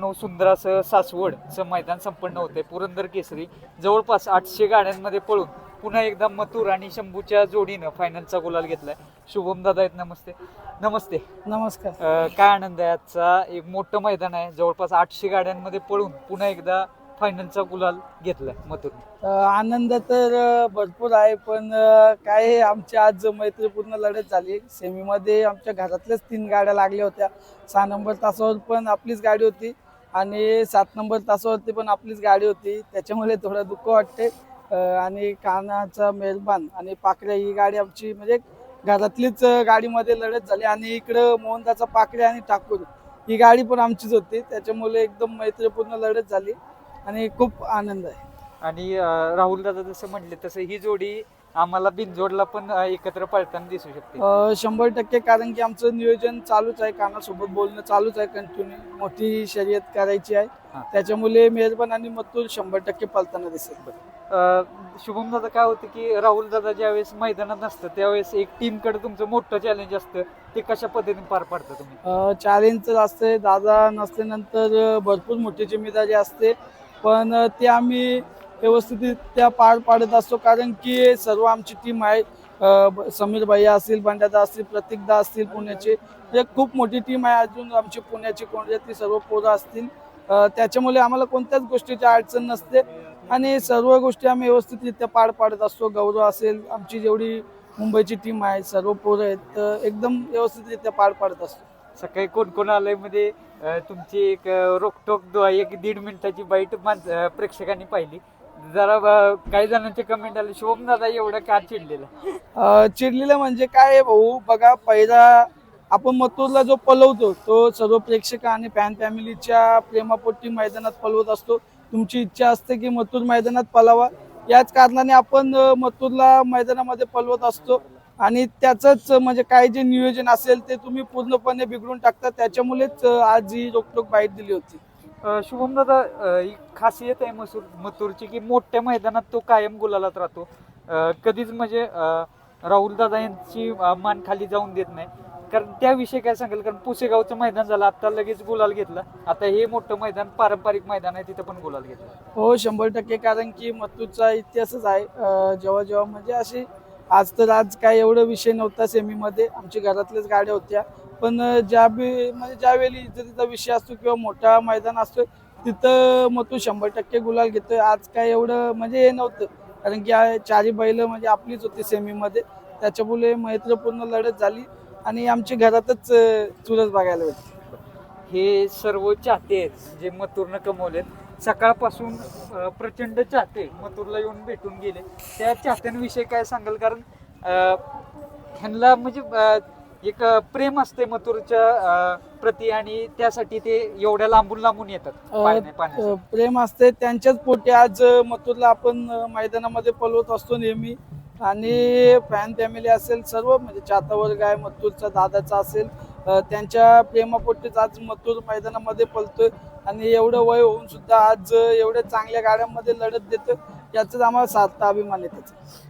नऊ सुंदर असं सासवडचं मैदान संपन्न होते पुरंदर केसरी जवळपास आठशे गाड्यांमध्ये पळून पुन्हा एकदा मथुर आणि शंभूच्या जोडीनं फायनलचा गुलाल घेतलाय. शुभम दादा आहेत नमस्ते. नमस्ते. नमस्कार. अं, काय आनंद आहे आजचा? एक मोठं मैदान आहे जवळपास आठशे गाड्यांमध्ये पळून पुन्हा एकदा फायनलचा गुलाल घेतलाय मथुर अ, आनंद तर अ, भरपूर आहे पण अ, काय आहे, आमची आज मैत्रीपूर्ण लढत झाली सेमीमध्ये आमच्या घरातल्याच तीन गाड्या लागल्या होत्या. सहा नंबर तासावर पण आपलीच गाडी होती. आणि सात नंबर तासावरती पण आपलीच गाडी होती. त्याच्यामुळे थोडं दुःख वाटते आणि कानाचा मेलबान आणि पाकड्या ही गाडी आमची म्हणजे घरातलीच गाडीमध्ये लढत झाली. आणि इकडं मोहनदाचा पाकड्या आणि ठाकूर ही गाडी पण आमचीच होती. त्याच्यामुळे एकदम मैत्रीपूर्ण लढत झाली आणि खूप आनंद आहे. आणि राहुल दादा जसं म्हटले तसं ही जोडी आम्हाला बिनजोडला पण अं, एकत्र पळताना दिसू शकते. अ, शंभर टक्के कारण की आमचं नियोजन चालूच आहे कानासोबत बोलणं चालूच आहे कंटिन्यू मोठी शर्यत करायची हा. आहे त्याच्यामुळे मेहरबान आणि मत्तूर शंभर टक्के पलताना दिसेल. शुभम दादा काय होतं की राहुल दादा ज्यावेळेस मैदानात नसतं त्यावेळेस एक टीमकडे तुमचं मोठं चॅलेंज असतं ते कशा पद्धतीने पार पाडता तुम्ही? चॅलेंज तर असते दादा नसल्यानंतर अ, भरपूर मोठी जिम्मेदारी असते. पण अ, ते आम्ही व्यवस्थितरित्या पार पाडत असतो. कारण की सर्व आमची टीम आहे. समीर भैया असतील बंड्यादा असतील प्रतीकदा असतील पुण्याचे. एक खूप मोठी टीम आहे. अजून आमची पुण्याची कोणत्या सर्व पोरं असतील. त्याच्यामुळे आम्हाला कोणत्याच गोष्टीची अडचण नसते. आणि सर्व गोष्टी आम्ही व्यवस्थितरित्या पार पाडत असतो. गौरव असेल आमची जेवढी मुंबईची टीम आहे सर्व पोरं आहेत तर एकदम व्यवस्थितरित्या पार पाडत असतो. सकाळी कोण कोण म्हणजे, तुमची एक रोकटोक दो- एक दीड मिनिटाची बाईट माणस- प्रेक्षकांनी पाहिली. जरा काही जणांचे कमेंट आले. शुभम दादा एवढं का चिडलेलं? चिडलेलं म्हणजे काय आहे भाऊ? बघा पहिला आपण मथुरला जो पलवतो तो सर्व प्रेक्षक आणि फॅन फॅमिलीच्या प्रेमापोटी मैदानात पलवत असतो. तुमची इच्छा असते की मथुर मैदानात पलावा. याच कारणाने आपण अ, मथुरला मैदानामध्ये पलवत असतो. आणि त्याचंच म्हणजे काय जे नियोजन असेल ते तुम्ही पूर्णपणे बिघडून टाकता. त्याच्यामुळेच आज ही रोकटोक बाईट दिली होती. शुभम दादा ही खासियत आहे मसूर मथुरची की मोठ्या मैदानात तो कायम गुलालात राहतो. कधीच म्हणजे राहुल दादा यांची मान खाली जाऊन देत नाही. कारण त्याविषयी काय सांगेल? कारण पुसेगावचं मैदान झालं आता लगेच गुलाल घेतला. आता हे मोठं मैदान पारंपरिक मैदान आहे तिथं पण गुलाल घेतला. हो शंभर टक्के. कारण की मतूरचा इतिहासच आहे. अं, जेव्हा जेव्हा म्हणजे अशी आज तर आज काय एवढं विषय नव्हता सेमीमध्ये आमच्या घरातल्याच गाड्या होत्या. पण ज्या बी म्हणजे ज्यावेळी इज्जतीचा विषय असतो किंवा मोठा मैदान असतो तिथं मग तू शंभर टक्के गुलाल घेतोय. आज काय एवढं म्हणजे हे नव्हतं. कारण की चारी बैल म्हणजे आपलीच होती सेमीमध्ये. त्याच्यामुळे मैत्रपूर्ण लढत झाली आणि आमच्या घरातच चुरस बघायला भेटते हे सर्व चाहते आहेत जे मथुरनं कमवलेत सकाळपासून प्रचंड चाहते मथुरला येऊन भेटून गेले. त्या चाहत्यांविषयी काय सांगाल? कारण ह्यांना म्हणजे एक प्रेम असते मथुरच्या प्रती आणि त्यासाठी ते एवढ्या लांबून लांबून येतात पाहण्या- पाहण्यासाठी. अ, प्रेम असते त्यांच्याच पोटी आज मथुरला आपण मैदानामध्ये पलवत असतो नेहमी. आणि फॅन फॅमिली असेल सर्व म्हणजे चाहता वर्ग आहे मथुरचा दादाचा असेल अ, त्यांच्या प्रेमापोटीच आज मथुर मैदानामध्ये पलतोय. आणि एवढं वय होऊन सुद्धा आज एवढ्या चांगल्या गाड्यांमध्ये लढत देतो याचाच आम्हाला सार्थ अभिमान आहे त्याचा.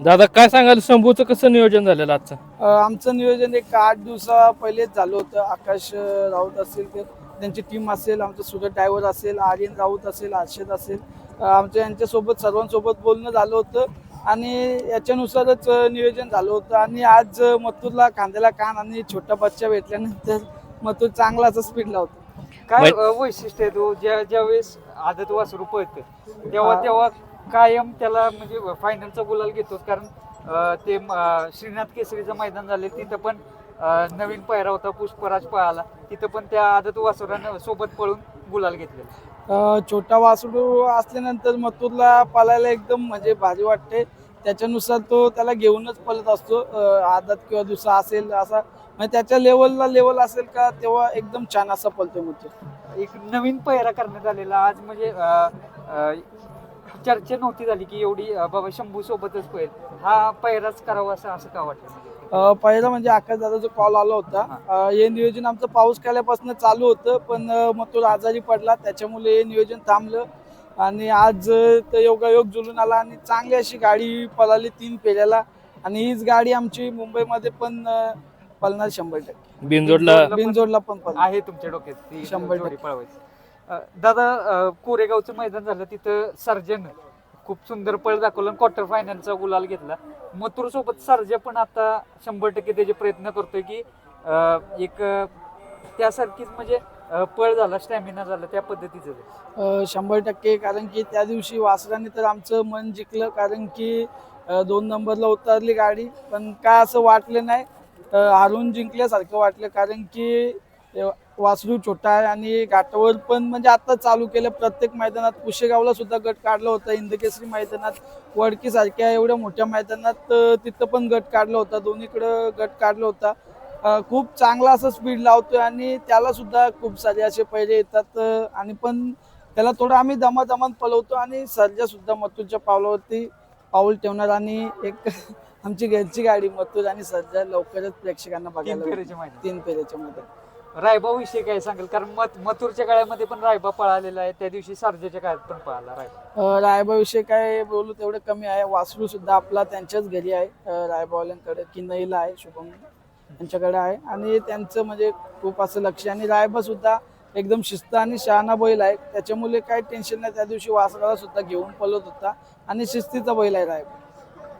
दादा काय सांगाल? शंभूचं कसं नियोजन झालेलं आजचं? अ, आमचं नियोजन एक आठ दिवसा पहिलेच झालं होतं. आकाश अ, राऊत असेल ते त्यांची टीम असेल आमचं सुरत ड्रायव्हर असेल आर्यन राऊत असेल हर्षद असेल. अ, आमच्या यांच्यासोबत सर्वांसोबत बोलणं झालं होतं आणि याच्यानुसारच अ, नियोजन झालं होतं. आणि आज अ, मथुरला कांद्याला कान आणि छोटा बच्चा भेटल्यानंतर मथुर चांगला असा स्पीड लावतो काय? मै- अं, वैशिष्ट्य आहे तो ज्या ज्या वेळेस आदत वासरू पळतं तेव्हा हा. तेव्हा कायम त्याला म्हणजे फायनलचा गुलाल घेतो कारण अं, ते अं, श्रीनाथ केसरीचं मैदान झाले तिथं पण अं, नवीन पायरा होता पुष्पराज पळाला. तिथं पण त्या आदत वासुरानं सोबत पळून गुलाल घेतलेला अ, छोटा वासरू असल्यानंतर मथुरला पळायला एकदम म्हणजे भारी वाटते. त्याच्यानुसार तो त्याला घेऊनच पळत असतो. अ, आदत किंवा दुसरा असेल असा. म्हणजे त्याच्या लेवलला लेवल असेल का तेव्हा एकदम छान असा पळतो मथुर. एक नवीन पायरा करण्यात आलेला. आज म्हणजे अं, अं, चर्चा नव्हती झाली की एवढी अं, बाबा शंभू सोबतच पळेल. हा पायराच करावा असं असं का वाटतं अ, पहिला म्हणजे आकाश दादाचा कॉल आला होता. अ, हे नियोजन आमचं पाऊस केल्यापासून चालू होतं पण अ, मथुर आजारी पडला. त्याच्यामुळे हे नियोजन थांबलं. आणि आज अ, तर योगायोग जुलून आला आणि चांगली अशी गाडी पळाली तीन फेऱ्याला. आणि हीच गाडी आमची मुंबईमध्ये पण अ, पळणार शंभर टक्के. बिनजोडला बिनजोडला पण पळणार. आहे तुमच्या डोक्यात ती शंभर जोडी टक्के. पळवायची. दादा कोरेगावचं मैदान झालं तिथं सर्जन खूप सुंदर पळ दाखवलं क्वार्टर फायनलचा गुलाल घेतला. मथुर सोबत सर्जा पण आता शंभर टक्के त्याचे प्रयत्न करतोय की एक त्यासारखीच म्हणजे पळ झाला स्टॅमिना झाला त्या पद्धतीचं. शंभर टक्के कारण की त्या दिवशी वासराने तर आमचं मन जिंकलं कारण की दोन नंबरला उतरली गाडी. पण काय असं वाटलं नाही अ, हारून जिंकल्यासारखं वाटलं कारण की वासरू छोटा आहे आणि घाटावर पण म्हणजे आता चालू केलं. प्रत्येक मैदानात पुशेगावला सुद्धा गट काढला होता. इंदकेसरी मैदानात वडकीसारख्या एवढ्या मोठ्या मैदानात तिथं पण गट काढला होता. दोन्हीकडं गट काढला होता. खूप चांगला असं स्पीड लावतोय आणि त्याला सुद्धा खूप सारे असे पैरे येतात आणि पण त्याला थोडं आम्ही दमादमात पलवतो आणि सर्जा सुद्धा मथुरच्या पावलावरती पाऊल ठेवणार आणि एक आमची घरची गाडी मथुर आणि सर्जा लवकरच प्रेक्षकांना बघायला तीन फेऱ्याच्या मध्ये रायबा विषयी काय सांगेल? कारण मत मथुरच्या काळामध्ये पण रायबा पळालेला आहे. त्या दिवशी सर्जाच्या काळात पण पळाला रायबा. रायबाविषयी काय बोलू तेवढं कमी आहे. वासरू सुद्धा आपला त्यांच्याच घरी आहे. अ, रायबावाल्यांकडे किनईला आहे शुभम यांच्याकडे आहे. आणि त्यांचं म्हणजे खूप असं लक्ष आहे. आणि रायबा सुद्धा एकदम शिस्त आणि शहाणा बैल आहे. त्याच्यामुळे काही टेन्शन नाही. त्या दिवशी वासराला सुद्धा घेऊन पळत होता. आणि शिस्तीचा बैल आहे रायबा.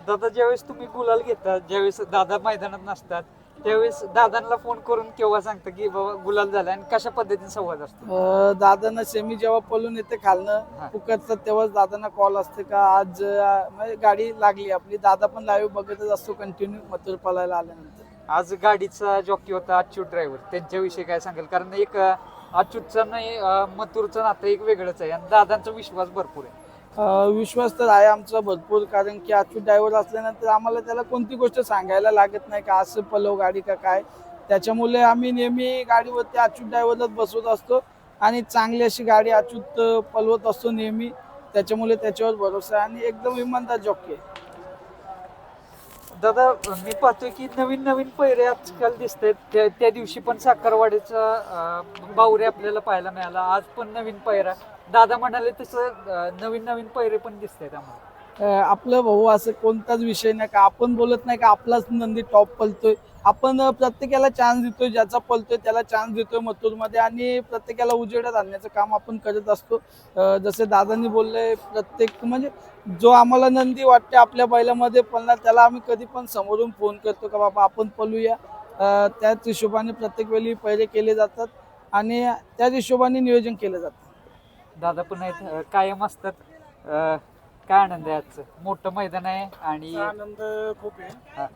दादा ज्यावेळेस तुम्ही गुलाल घेता ज्यावेळेस दादा मैदानात नसतात त्यावेळेस दादांना फोन करून केव्हा सांगता की बाबा गुलाल झाला आणि कशा पद्धतीने संवाद असतो? अ, दादांना सेमी जेव्हा पळून येते हा. खालनं पुकारतात तेव्हाच दादांना कॉल असते का? आज अ, म्हणजे गाडी लागली आपली. दादा पण लाईव्ह बघतच असतो कंटिन्यू मथुर पळायला आल्यानंतर. आज गाडीचा जॉकी होता अच्युत ड्रायव्हर त्यांच्याविषयी काय सांगेल? कारण एक अं, अच्युतचं नाही मथुरचं नातं एक वेगळंच आहे आणि दादांचा विश्वास भरपूर आहे. विश्वास तर आहे आमचा भरपूर कारण की अच्युत ड्रायव्हर असल्यानंतर आम्हाला त्याला कोणती गोष्ट सांगायला लागत नाही का असं पलव गाडी का काय? त्याच्यामुळे आम्ही नेहमी गाडीवरती अच्युत ड्रायव्हरलाच बसवत असतो आणि चांगली अशी गाडी अच्युत पलवत असतो नेहमी. त्याच्यामुळे त्याच्यावर भरोसा आहे आणि एकदम इमानदार जॉकी आहे. दादा मी पाहतोय की नवीन नवीन पहिरे आजकाल दिसत त्या त्या दिवशी पण साखरवाडीचा बावरे आपल्याला पाहायला मिळाला. आज पण नवीन पहिरा दादा म्हणाले तसं नवीन नवीन पैरे पण दिसत आहेत आम्हाला आपलं भाऊ असं कोणताच विषय नाही का? आपण बोलत नाही का? आपलाच नंदी टॉप पलतोय. आपण प्रत्येकाला चान्स देतोय ज्याचा पलतोय त्याला चान्स देतोय मथुरमध्ये आणि प्रत्येकाला उजेडात आणण्याचं काम आपण करत असतो. जसे दादांनी बोलले प्रत्येक म्हणजे जो आम्हाला नंदी वाटते आपल्या बैलामध्ये पळणार त्याला आम्ही कधी पण समोरून फोन करतो का बाबा आपण पळूया. त्याच हिशोबाने प्रत्येक वेळी पहिले केले जातात आणि त्याच हिशोबाने नियोजन केलं जातं. दादा पण आहेत. कायम असतात. काय आनंद आहे आजचं? मोठं मैदान आहे आणि आनंद खूप आहे.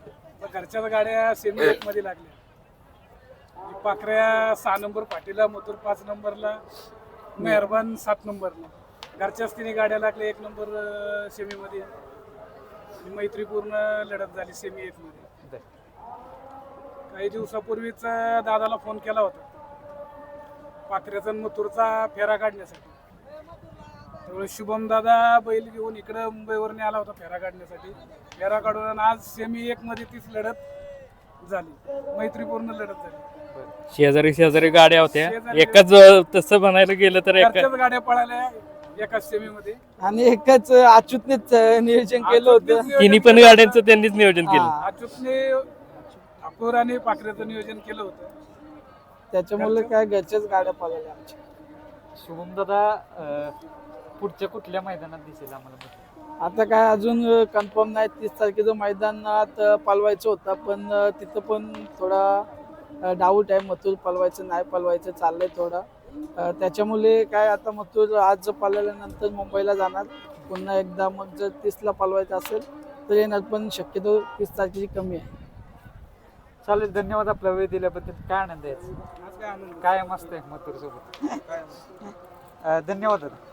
तर घरच्याच गाड्या सेमी मध्ये लागल्या. पाखऱ्या सहा नंबर पाटीला मथुर पाच नंबरला मेहरबान सात नंबरला. घरच्याच तिने गाड्या लागल्या एक नंबर सेमी मध्ये आणि मैत्रीपूर्ण लढत झाली सेमी एक मध्ये काही दिवसापूर्वीच दादाला फोन केला होता. पाखऱ्याचा मथुरचा फेरा काढण्यासाठी. त्यामुळे शुभम दादा बैल घेऊन इकडं मुंबईवरून आला होता फेरा काढण्यासाठी. फेरा काढून आणि आज सेमी एक मध्ये तीच लढत झाली. मैत्रीपूर्ण लढत झाली. शेजारी शेजारी गाड्या होत्या. शेजारी- एकाच अं, तसं म्हणायला गेलं तर एका घरच्याच गाड्या पळाल्या एकाच सेमी मध्ये. आणि एकच अच्युतनेच अ, नियोजन केलं होतं. तिन्ही पण गाड्यांचं त्यांनीच नियोजन केलं. हा. अच्युतने अकोर आणि पाखऱ्याचं नियोजन केलं होतं. त्याच्यामुळे काय घरच्याच गाड्या पळाल्या आमच्या. शुभम दादा पुढच्या कुठल्या मैदानात दिसेल आम्हाला आता काय अजून कन्फर्म नाही. तीस तारखेचं मैदानात अ, पळवायचं होतं पण तिथं पण थोडा डाऊट आहे. मथुर पळवायचं नाही पळवायचं चाललंय थोडा. त्याच्यामुळे काय आता मथुर आज पळाल्यानंतर मुंबईला जाणार. पुन्हा एकदा मग जर तीसला पळवायचं असेल तर येणार पण शक्यतो तीस तारखेची कमी आहे. चालेल धन्यवाद आपला वेळ दिल्याबद्दल. काय आनंद आहे? काय मस्त आहे मथुर सोबत धन्यवाद दादा.